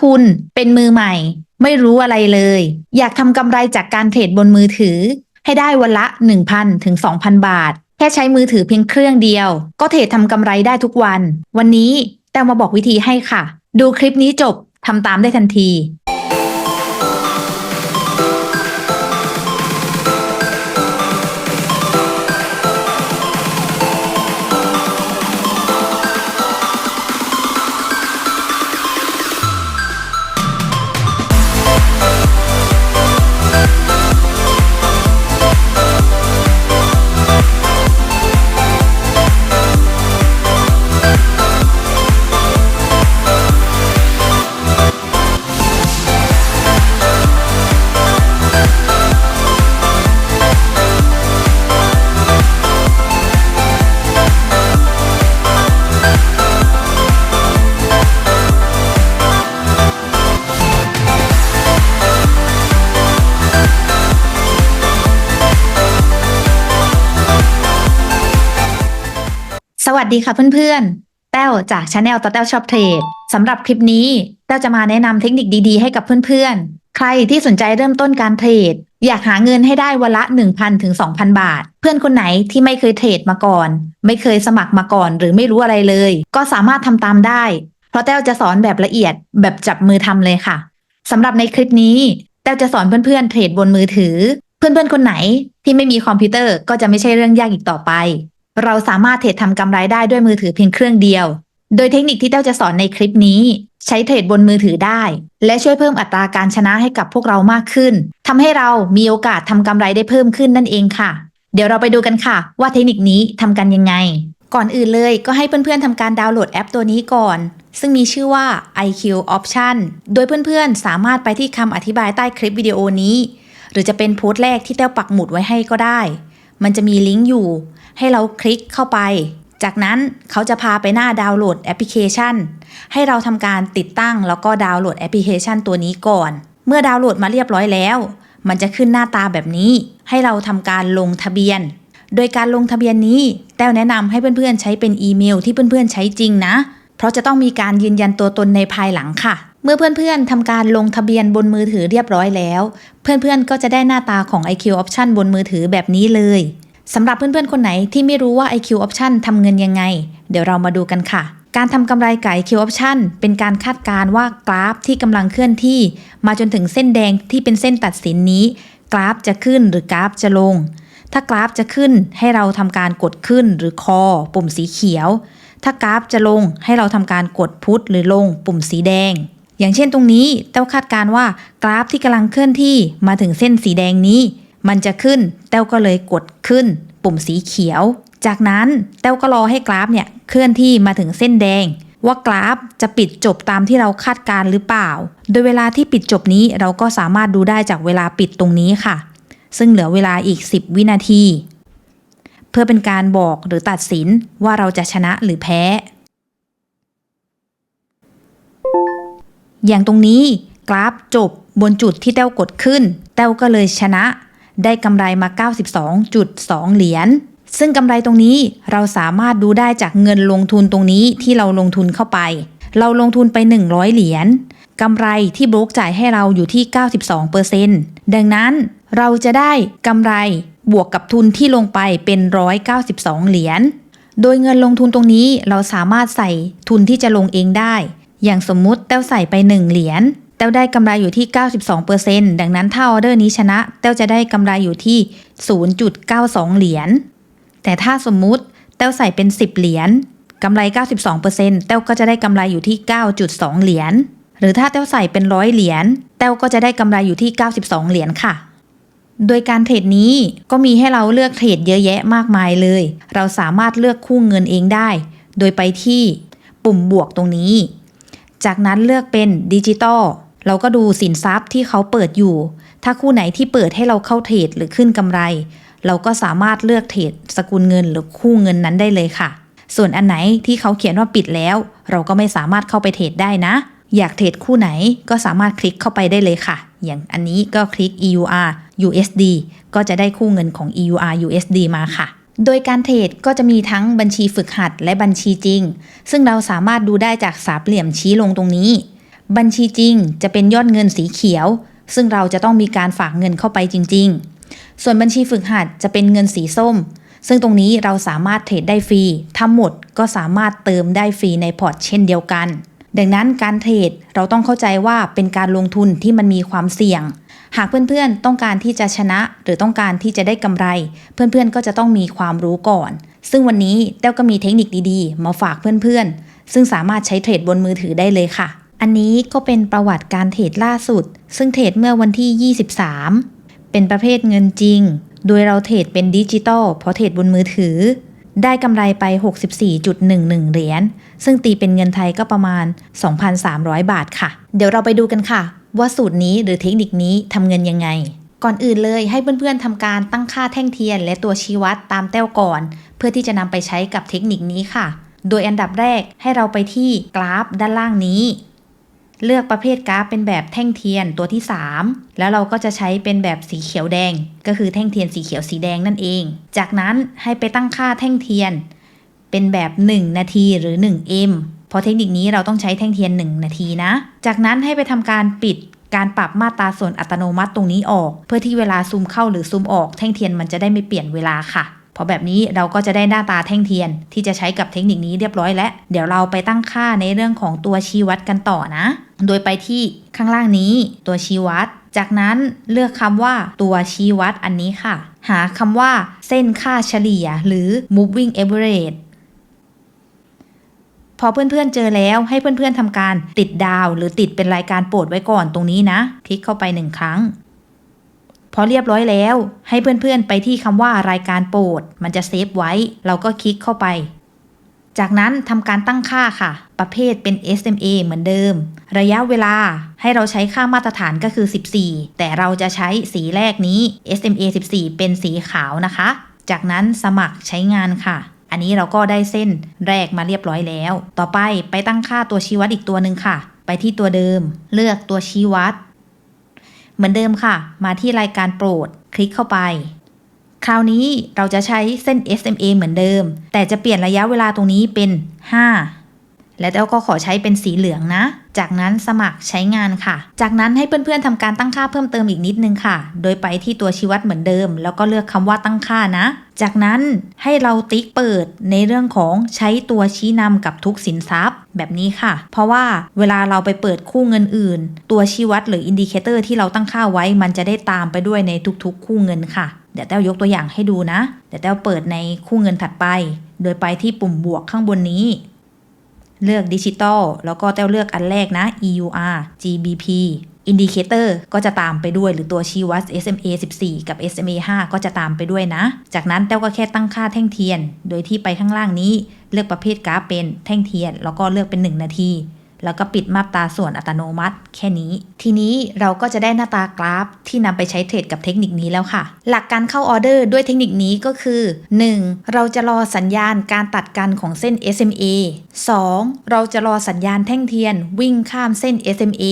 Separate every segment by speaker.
Speaker 1: คุณเป็นมือใหม่ ไม่รู้อะไรเลย อยากทำกำไรจากการเทรดบนมือถือ ให้ได้วันละ 1,000 ถึง 2,000 บาท แค่ใช้มือถือเพียงเครื่องเดียว ก็เทรดทำกำไรได้ทุกวัน วันนี้แต้วมาบอกวิธีให้ค่ะ ดูคลิปนี้จบทำตามได้ทันที ดีค่ะเพื่อนๆ แต้วจากชาแนลตอแต้วชอบเทรดสำหรับคลิปนี้แต้วจะมาแนะนำเทคนิคดีๆให้กับเพื่อนๆ ใครที่สนใจเริ่มต้นการเทรด อยากหาเงินให้ได้วันละ 1,000ถึง2,000 บาท เพื่อนคนไหนที่ไม่เคยเทรดมาก่อน ไม่เคยสมัครมาก่อนหรือไม่รู้อะไรเลย ก็สามารถทำตามได้ เพราะแต้วจะสอนแบบละเอียดแบบจับมือทำเลยค่ะสำหรับในคลิปนี้แต้วจะสอนเพื่อนๆเทรดบนมือถือ เพื่อนๆคนไหนที่ไม่มีคอมพิวเตอร์ก็จะไม่ใช่เรื่องยากอีกต่อไป เราสามารถเทรดทำกำไรได้ด้วยมือถือเพียงเครื่องเดียว โดยเทคนิคที่เต้าจะสอนในคลิปนี้ ใช้เทรดบนมือถือได้ และช่วยเพิ่มอัตราการชนะให้กับพวกเรามากขึ้นทำให้เรามีโอกาสทำกำไรได้เพิ่มขึ้นนั่นเองค่ะ เดี๋ยวเราไปดูกันค่ะ ว่าเทคนิคนี้ทำกันยังไง ก่อนอื่นเลยก็ให้เพื่อนๆทำการดาวน์โหลดแอปตัวนี้ก่อน ซึ่งมีชื่อว่า IQ Option โดยเพื่อนๆ สามารถไปที่คำอธิบายใต้คลิปวิดีโอนี้ หรือจะเป็นโพสต์แรกที่เต้าปักหมุดไว้ให้ก็ได้ มันจะมีลิงก์อยู่ ให้เราคลิกเข้าไป จากนั้นเขาจะพาไปหน้าดาวน์โหลดแอปพลิเคชัน ให้เราทำการติดตั้งแล้วก็ดาวน์โหลดแอปพลิเคชันตัวนี้ก่อน เมื่อดาวน์โหลดมาเรียบร้อยแล้ว มันจะขึ้นหน้าตาแบบนี้ ให้เราทำการลงทะเบียน โดยการลงทะเบียนนี้ แต้วแนะนำให้เพื่อนๆใช้เป็นอีเมลที่เพื่อนๆใช้จริงนะ เพราะจะต้องมีการยืนยันตัวตนในภายหลังค่ะเมื่อเพื่อนๆทำการลงทะเบียนบนมือถือเรียบร้อยแล้ว เพื่อนๆก็จะได้หน้าตาของ IQ Option บนมือถือแบบนี้เลย สำหรับเพื่อนๆ คนไหนที่ไม่รู้ว่า IQ Option ทำเงินยังไง เดี๋ยวเรามาดูกันค่ะ การทำกำไรกับ IQ Option เป็นการคาดการณ์ว่ากราฟที่กำลังเคลื่อนที่ มาจนถึงเส้นแดงที่เป็นเส้นตัดสินนี้ กราฟจะขึ้นหรือกราฟจะลง ถ้ากราฟจะขึ้นให้เราทำการกดขึ้นหรือคอ ปุ่มสีเขียว ถ้ากราฟจะลงให้เราทำการกดพุทหรือลง ปุ่มสีแดง อย่างเช่นตรงนี้เต้าคาดการณ์ว่ากราฟที่กำลังเคลื่อนที่มาถึงเส้นสีแดงนี้ มันจะขึ้นเต้าก็เลยกดขึ้น ปุ่มสีเขียว จากนั้นเต้าก็รอให้กราฟเนี่ยเคลื่อนที่มาถึงเส้นแดง ว่ากราฟจะปิดจบตามที่เราคาดการหรือเปล่า โดยเวลาที่ปิดจบนี้เราก็สามารถดูได้จากเวลาปิดตรงนี้ค่ะ ซึ่งเหลือเวลาอีก 10 วินาที เพื่อเป็นการบอกหรือตัดสินว่าเราจะชนะหรือแพ้ อย่างตรงนี้กราฟจบบนจุดที่เต้ากดขึ้นเต้าก็เลยชนะ ได้กำไรมา 92.2 เหรียญ ซึ่งกำไรตรงนี้เราสามารถดูได้จากเงินลงทุนตรงนี้ที่เราลงทุนเข้าไป เราลงทุนไป 100 เหรียญกำไรที่โบรกจ่ายให้เราอยู่ที่ 92%ดังนั้นเราจะได้กำไรบวกกับทุนที่ลงไปเป็น 192 เหรียญ โดยเงินลงทุนตรงนี้เราสามารถใส่ทุนที่จะลงเองได้ อย่างสมมุติเต้าใส่ไป 1 เหรียญ เต้าได้กำไรอยู่ที่ 92%ดังนั้นถ้าออเดอร์นี้ชนะ เต้าจะได้กำไรอยู่ที่ 0.92 เหรียญ แต่ถ้าสมมุติเต้าใส่เป็น 10 เหรียญกำไร 92%เต้าก็จะได้กำไรอยู่ที่ 9.2 เหรียญ หรือถ้าเต้าใส่เป็นร้อยเหรียญ เต้าก็จะได้กำไรอยู่ที่ 92 เหรียญค่ะ โดยการเทรดนี้ก็มีให้เราเลือกเทรดเยอะแยะมากมายเลย เราสามารถเลือกคู่เงินเองได้ โดยไปที่ปุ่มบวกตรงนี้ จากนั้นเลือกเป็นดิจิตอล เราก็ดูสินทรัพย์ที่เขาเปิดอยู่ ถ้าคู่ไหนที่เปิดให้เราเข้าเทรดหรือขึ้นกำไร เราก็สามารถเลือกเทรดสกุลเงินหรือคู่เงินนั้นได้เลยค่ะ ส่วนอันไหนที่เขาเขียนว่าปิดแล้ว เราก็ไม่สามารถเข้าไปเทรดได้นะ อยากเทรดคู่ไหนก็สามารถคลิกเข้าไปได้เลยค่ะ อย่างอันนี้ก็คลิก EUR USD ก็จะได้คู่เงินของ EUR USD มาค่ะโดยการเทรดก็จะมีทั้งบัญชีฝึกหัดและบัญชีจริง ซึ่งเราสามารถดูได้จากสามเหลี่ยมชี้ลงตรงนี้ บัญชีจริงจะเป็นยอดเงินสีเขียว ซึ่งเราจะต้องมีการฝากเงินเข้าไปจริง ๆ ส่วนบัญชีฝึกหัดจะเป็นเงินสีส้ม ซึ่งตรงนี้เราสามารถเทรดได้ฟรีทั้งหมดก็สามารถเติมได้ฟรีในพอร์ตเช่นเดียวกัน ดังนั้นการเทรดเราต้องเข้าใจว่าเป็นการลงทุนที่มันมีความเสี่ยง หากเพื่อนๆต้องการที่จะชนะหรือต้องการที่จะได้กำไร เพื่อนๆก็จะต้องมีความรู้ก่อน ซึ่งวันนี้แต้วก็มีเทคนิคดีๆ มาฝากเพื่อนๆ ซึ่งสามารถใช้เทรดบนมือถือได้เลยค่ะ อันนี้ก็เป็นประวัติการเทรดล่าสุด ซึ่งเทรดเมื่อวันที่ 23 เป็นประเภทเงินจริง โดยเราเทรดเป็นดิจิตอลเพราะเทรดบนมือถือ ได้กำไรไป 64.11 เหรียญ ซึ่งตีเป็นเงินไทยก็ประมาณ 2,300 บาทค่ะ เดี๋ยวเราไปดูกันค่ะ ว่าสูตรนี้หรือเทคนิคนี้ทำเงินยังไง ก่อนอื่นเลยให้เพื่อนๆทำการตั้งค่าแท่งเทียน และตัวชี้วัดตามแต้วก่อน เพื่อที่จะนำไปใช้กับเทคนิคนี้ค่ะ โดยอันดับแรกให้เราไปที่กราฟด้านล่างนี้ เลือกประเภทกราฟเป็นแบบแท่งเทียนตัวที่ 3 แล้วเราก็จะใช้เป็นแบบสีเขียวแดง ก็คือแท่งเทียนสีเขียวสีแดงนั่นเอง จากนั้นให้ไปตั้งค่าแท่งเทียน เป็นแบบ 1 นาทีหรือ 1M เพราะเทคนิคนี้เราต้องใช้แท่งเทียน 1 นาทีนะ จากนั้นให้ไปทำการปิดการปรับมาตราส่วนอัตโนมัติตรงนี้ออก เพื่อที่เวลาซูมเข้าหรือซูมออกแท่งเทียนมันจะได้ไม่เปลี่ยนเวลาค่ะ พราะแบบนี้เราก็จะได้หน้าตาแท่งเทียนที่จะใช้กับเทคนิคนี้เรียบร้อยแล้ว เดี๋ยวเราไปตั้งค่าในเรื่องของตัวชี้วัดกันต่อนะ โดยไปที่ข้างล่างนี้ตัวชี้วัด จากนั้นเลือกคำว่าตัวชี้วัดอันนี้ค่ะ หาคำว่าเส้นค่าเฉลี่ย หรือ moving average พอเพื่อนๆเจอแล้วให้เพื่อนๆทำการติดดาว หรือติดเป็นรายการโปรดไว้ก่อนตรงนี้นะ คลิกเข้าไปหนึ่งครั้ง พอเรียบร้อยแล้ว ให้เพื่อนๆไปที่คำว่ารายการโปรด มันจะเซฟไว้ เราก็คลิกเข้าไป จากนั้นทำการตั้งค่าค่ะ ประเภทเป็น SMA เหมือนเดิม ระยะเวลาให้เราใช้ค่ามาตรฐานก็คือ 14 แต่เราจะใช้สีแรกนี้ SMA 14 เป็นสีขาวนะคะ จากนั้นสมัครใช้งานค่ะอันนี้เราก็ได้เส้นแรกมาเรียบร้อยแล้ว ต่อไปไปตั้งค่าตัวชี้วัดอีกตัวหนึ่งค่ะ ไปที่ตัวเดิม เลือกตัวชี้วัด เหมือนเดิมค่ะ มาที่รายการโปรด คลิกเข้าไป คราวนี้เราจะใช้เส้น SMA เหมือนเดิม แต่จะเปลี่ยนระยะเวลาตรงนี้เป็น 5 และแต้วก็ขอใช้เป็นสีเหลืองนะ จากนั้นสมัครใช้งานค่ะ จากนั้นให้เพื่อนๆทำการตั้งค่าเพิ่มเติมอีกนิดนึงค่ะ โดยไปที่ตัวชี้วัดเหมือนเดิม แล้วก็เลือกคำว่าตั้งค่านะ จากนั้นให้เราติ๊กเปิดในเรื่องของใช้ตัวชี้นำกับทุกสินทรัพย์ แบบนี้ค่ะ เพราะว่าเวลาเราไปเปิดคู่เงินอื่น ตัวชี้วัดหรืออินดิเคเตอร์ที่เราตั้งค่าไว้ มันจะได้ตามไปด้วยในทุกๆ คู่เงินค่ะเดี๋ยวแต้วยกตัวอย่างให้ดูนะ เดี๋ยวแต้วเปิดในคู่เงินถัดไป โดยไปที่ปุ่มบวกข้างบนนี้ เลือกดิจิตอลแล้วก็แต้วเลือกอันแรกนะ EUR GBP อินดิเคเตอร์ก็จะตามไปด้วยหรือตัวชี้วัด SMA 14 กับ SMA 5 ก็จะตามไปด้วยนะ จากนั้นแต้วก็แค่ตั้งค่าแท่งเทียน โดยที่ไปข้างล่างนี้ เลือกประเภทกราฟเป็นแท่งเทียน แล้วก็เลือกเป็น 1 นาที แล้วก็ปิดมาตราส่วนอัตโนมัติ แค่นี้ ทีนี้เราก็จะได้หน้าตากราฟที่นำไปใช้เทรดกับเทคนิคนี้แล้วค่ะ หลักการเข้าออเดอร์ด้วยเทคนิคนี้ก็คือ 1. เราจะรอสัญญาณการตัดกันของเส้น SMA 2. เราจะรอสัญญาณแท่งเทียนวิ่งข้ามเส้น SMA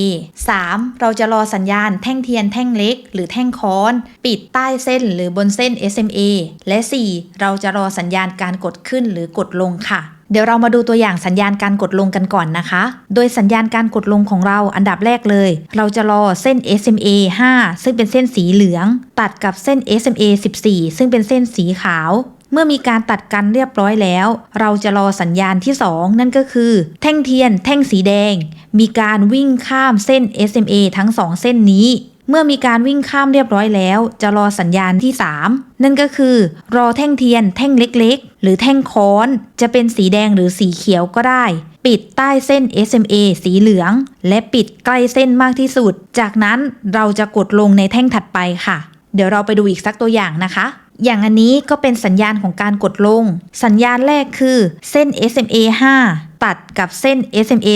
Speaker 1: 3. เราจะรอสัญญาณแท่งเทียนแท่งเล็ก หรือแท่งค้อน ปิดใต้เส้นหรือบนเส้น SMA และ 4. เราจะรอสัญญาณการกดขึ้นหรือกดลงค่ะ เดี๋ยวเรามาดูตัวอย่างสัญญาณการกดลงกันก่อนนะคะ โดยสัญญาณการกดลงของเราอันดับแรกเลย เราจะรอเส้น SMA 5 ซึ่งเป็นเส้นสีเหลือง ตัดกับเส้น SMA 14 ซึ่งเป็นเส้นสีขาว เมื่อมีการตัดกันเรียบร้อยแล้ว เราจะรอสัญญาณที่ 2 นั่นก็คือ แท่งเทียน แท่งสีแดง มีการวิ่งข้ามเส้น SMA ทั้ง 2 เส้นนี้ เมื่อมีการวิ่งข้ามเรียบร้อยแล้ว จะรอสัญญาณที่ 3 นั่นก็คือ รอแท่งเทียน แท่งเล็กๆ หรือแท่งค้อน จะเป็นสีแดงหรือสีเขียวก็ได้ ปิดใต้เส้น SMA สีเหลือง และปิดใกล้เส้นมากที่สุด จากนั้นเราจะกดลงในแท่งถัดไปค่ะ เดี๋ยวเราไปดูอีกสักตัวอย่างนะคะอย่างอันนี้ก็เป็นสัญญาณของการกดลง สัญญาณแรกคือเส้น SMA 5 ตัดกับเส้น SMA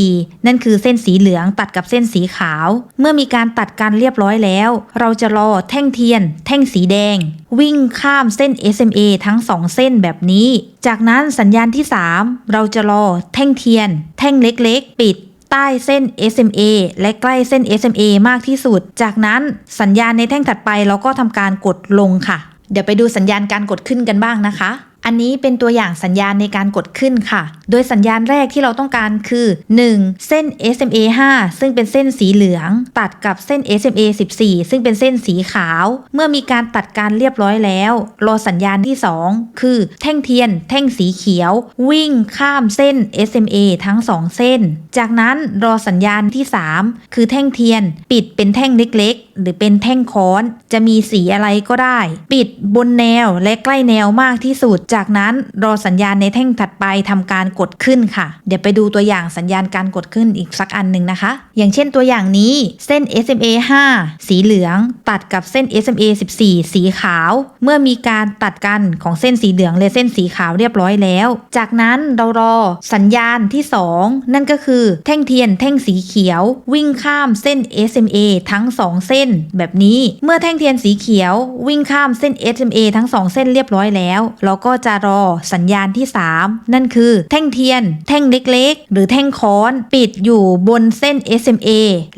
Speaker 1: 14 นั่นคือเส้นสีเหลืองตัดกับเส้นสีขาว เมื่อมีการตัดกันเรียบร้อยแล้ว เราจะรอแท่งเทียน แท่งสีแดง วิ่งข้ามเส้น SMA ทั้ง 2 เส้นแบบนี้ จากนั้นสัญญาณที่ 3 เราจะรอแท่งเทียน แท่งเล็กๆ ปิดใต้เส้น SMA และใกล้เส้น SMA มากที่สุด จากนั้นสัญญาณในแท่งถัดไปเราก็ทำการกดลงค่ะ เดี๋ยวไปดูสัญญาณการกดขึ้นกันบ้างนะคะ อันนี้เป็นตัวอย่างสัญญาณในการกดขึ้นค่ะ โดยสัญญาณแรกที่เราต้องการคือ 1. เส้น SMA 5 ซึ่งเป็นเส้นสีเหลือง ตัดกับเส้น SMA 14 ซึ่งเป็นเส้นสีขาว เมื่อมีการตัดการเรียบร้อยแล้ว รอสัญญาณที่ 2 คือ แท่งเทียน แท่งสีเขียว วิ่งข้ามเส้น SMA ทั้ง 2 เส้น จากนั้นรอสัญญาณที่ 3 คือแท่งเทียน ปิดเป็นแท่งเล็กๆ หรือเป็นแท่งค้อน จะมีสีอะไรก็ได้ ปิดบนแนวและใกล้แนวมากที่สุดจากนั้นรอสัญญาณในแท่งถัดไปทำการกดขึ้นค่ะ เดี๋ยวไปดูตัวอย่างสัญญาณการกดขึ้นอีกสักอันหนึ่งนะคะ อย่างเช่นตัวอย่างนี้เส้น SMA 5 สีเหลือง ตัดกับเส้น SMA 14 สีขาว เมื่อมีการตัดกันของเส้นสีเหลืองและเส้นสีขาวเรียบร้อยแล้ว จากนั้นเรารอสัญญาณที่ 2 นั่นก็คือแท่งเทียนแท่งสีเขียว วิ่งข้ามเส้น SMA ทั้ง 2 เส้น แบบนี้เมื่อแท่งเทียนสีเขียว วิ่งข้ามเส้น SMA ทั้ง 2 เส้นเรียบร้อยแล้ว เราก็จะรอสัญญาณที่ 3 นั่นคือ แท่งเทียน แท่งเล็กๆ หรือแท่งค้อนปิดอยู่บนเส้น SMA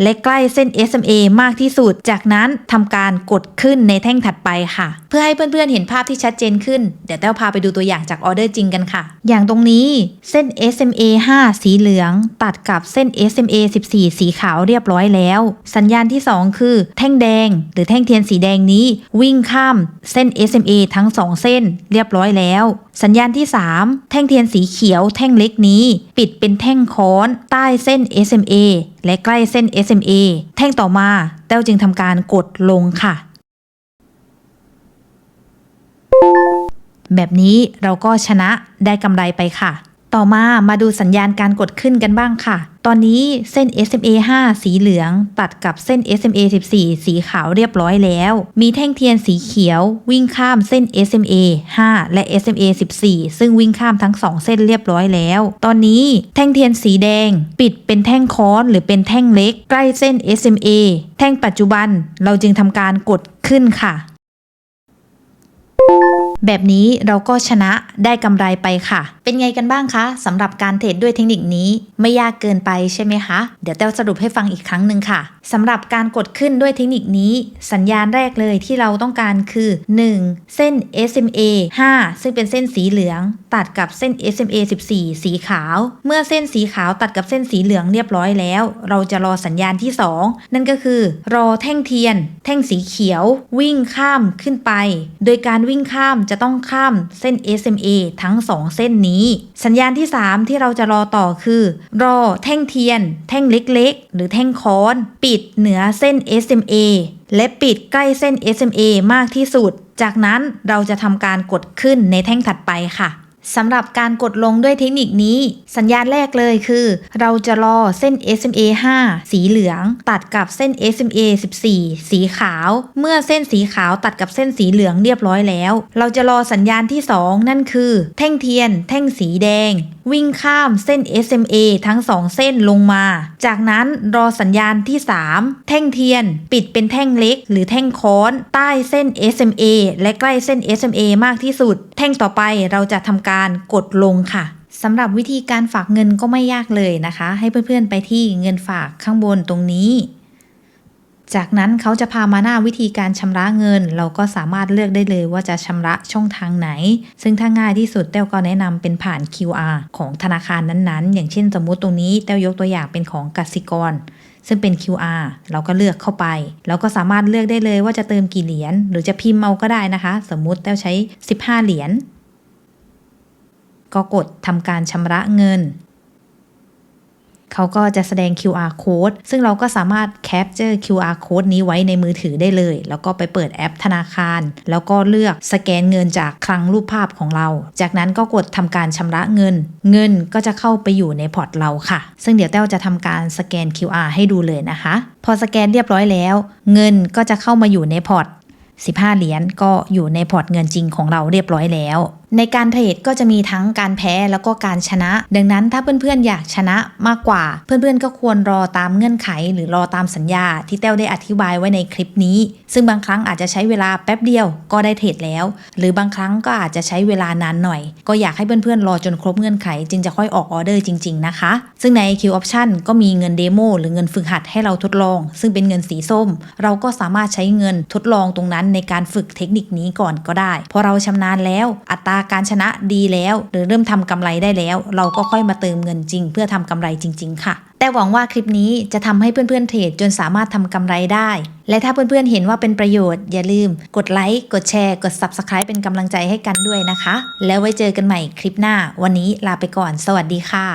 Speaker 1: และใกล้เส้น SMA มากที่สุด จากนั้นทำการกดขึ้นในแท่งถัดไปค่ะ เพื่อให้เพื่อนๆ เห็นภาพที่ชัดเจนขึ้น เดี๋ยวเต้าพาไปดูตัวอย่างจากออเดอร์จริงกันค่ะ อย่างตรงนี้เส้น SMA 5 สีเหลือง ตัดกับเส้น SMA 14 สีขาวเรียบร้อยแล้ว สัญญาณที่ 2 คือ แท่งแดง หรือแท่งเทียนสีแดงนี้ วิ่งข้ามเส้น SMA ทั้ง 2 เส้นเรียบร้อยแล้วสัญญาณที่ 3 แท่งเทียนสีเขียวแท่งเล็กนี้ ปิดเป็นแท่งค้อนใต้เส้น SMA และใกล้เส้น SMA แท่งต่อมาแต้วจึงทำการกดลงค่ะ แบบนี้เราก็ชนะได้กำไรไปค่ะ ต่อมามาดูสัญญาณการกดขึ้นกันบ้างค่ะ ตอนนี้เส้น SMA 5 สีเหลือง ตัดกับเส้น SMA 14 สีขาวเรียบร้อยแล้ว มีแท่งเทียนสีเขียว วิ่งข้ามเส้น SMA 5 และ SMA 14 ซึ่งวิ่งข้ามทั้ง 2 เส้นเรียบร้อยแล้ว ตอนนี้แท่งเทียนสีแดง ปิดเป็นแท่งค้อนหรือเป็นแท่งเล็ก ใกล้เส้น SMA แท่งปัจจุบันเราจึงทำการกดขึ้นค่ะแบบนี้เราก็ชนะได้กำไรไปค่ะ เป็นไงกันบ้างคะสำหรับการเทรดด้วยเทคนิคนี้ไม่ยากเกินไปใช่ไหมคะ เดี๋ยวเต้าสรุปให้ฟังอีกครั้งหนึ่งค่ะสำหรับการกดขึ้นด้วยเทคนิคนี้ สัญญาณแรกเลยที่เราต้องการคือ 1. เส้น SMA 5 ซึ่งเป็นเส้นสีเหลือง ตัดกับเส้น SMA 14 สีขาว เมื่อเส้นสีขาวตัดกับเส้นสีเหลืองเรียบร้อยแล้ว เราจะรอสัญญาณที่ 2 นั่นก็คือ รอแท่งเทียน แท่งสีเขียว วิ่งข้ามขึ้นไป โดยการวิ่งข้ามจะต้องข้ามเส้น SMA ทั้ง 2 เส้นนี้สัญญาณที่ 3 ที่เราจะรอต่อคือ รอแท่งเทียน แท่งเล็กๆ หรือแท่งค้อน ปิดเหนือเส้น SMA และปิดใกล้เส้น SMA มากที่สุด จากนั้นเราจะทำการกดขึ้นในแท่งถัดไปค่ะ สำหรับการกดลงด้วยเทคนิคนี้ สัญญาณแรกเลยคือ เราจะรอเส้น SMA 5 สีเหลือง ตัดกับเส้น SMA 14 สีขาว เมื่อเส้นสีขาวตัดกับเส้นสีเหลืองเรียบร้อยแล้ว เราจะรอสัญญาณที่ 2 นั่นคือ แท่งเทียน แท่งสีแดง วิ่งข้ามเส้น SMA ทั้ง 2 เส้นลงมา จากนั้นรอสัญญาณที่ 3 แท่งเทียน ปิดเป็นแท่งเล็ก หรือแท่งค้อนใต้เส้น SMA และใกล้เส้น SMA มากที่สุด แท่งต่อไปเราจะทำการกดลงค่ะสำหรับวิธีการฝากเงินก็ไม่ยากเลยนะคะ ให้เพื่อนๆไปที่เงินฝากข้างบนตรงนี้ จากนั้นเขาจะพามาหน้าวิธีการชำระเงิน เราก็สามารถเลือกได้เลยว่าจะชำระช่องทางไหน ซึ่งถ้าง่ายที่สุดเต้วก็แนะนำเป็นผ่าน QR ของธนาคารนั้นๆ อย่างเช่นสมมุติตรงนี้เต้วยกตัวอย่างเป็นของกสิกรซึ่งเป็น QR เราก็เลือกเข้าไปแล้วก็สามารถเลือกได้เลยว่าจะเติมกี่เหรียญหรือจะพิมพ์เอาก็ได้นะคะ สมมุติเต้วใช้ 15 เหรียญ ก็กดทำการชำระเงิน เขาก็จะแสดง QR code ซึ่งเราก็สามารถแคปเจอร์ QR code นี้ไว้ในมือถือได้เลย แล้วก็ไปเปิดแอปธนาคาร แล้วก็เลือกสแกนเงินจากคลังรูปภาพของเรา จากนั้นก็กดทำการชำระเงิน เงินก็จะเข้าไปอยู่ในพอร์ตเราค่ะ ซึ่งเดี๋ยวแต้วจะทำการสแกน QR ให้ดูเลยนะคะ พอสแกนเรียบร้อยแล้ว เงินก็จะเข้ามาอยู่ในพอร์ต15 เหรียญก็อยู่ในพอร์ตเงินจริงของเราเรียบร้อยแล้วในการเทรดก็จะมีทั้งการแพ้แล้วก็การชนะ ดังนั้นถ้าเพื่อนๆอยากชนะมากกว่า เพื่อนๆก็ควรรอตามเงื่อนไข หรือรอตามสัญญาที่เต้วได้อธิบายไว้ในคลิปนี้ ซึ่งบางครั้งอาจจะใช้เวลาแป๊บเดียวก็ได้เทรดแล้ว หรือบางครั้งก็อาจจะใช้เวลานานหน่อย ก็อยากให้เพื่อนๆรอจนครบเงื่อนไข จึงจะค่อยออกออเดอร์จริง ๆนะคะ ซึ่งใน Q Option ก็มีเงินเดโมหรือเงินฝึกหัดให้เราทดลอง ซึ่งเป็นเงินสีส้ม เราก็สามารถใช้เงินทดลองตรงนั้นในการฝึกเทคนิคนี้ก่อนก็ได้ พอเราชำนาญแล้วอัตราการชนะดีแล้ว หรือเริ่มทำกำไรได้แล้ว เราก็ค่อยมาเติมเงินจริง เพื่อทำกำไรจริง ๆ ค่ะ แต่หวังว่าคลิปนี้จะทำให้เพื่อนๆเทรดจนสามารถทำกำไรได้ และถ้าเพื่อนๆเห็นว่าเป็นประโยชน์อย่าลืม กดไลค์กดแชร์ กด Subscribe เป็นกำลังใจให้กันด้วยนะคะ แล้วไว้เจอกันใหม่คลิปหน้า วันนี้ลาไปก่อน สวัสดีค่ะ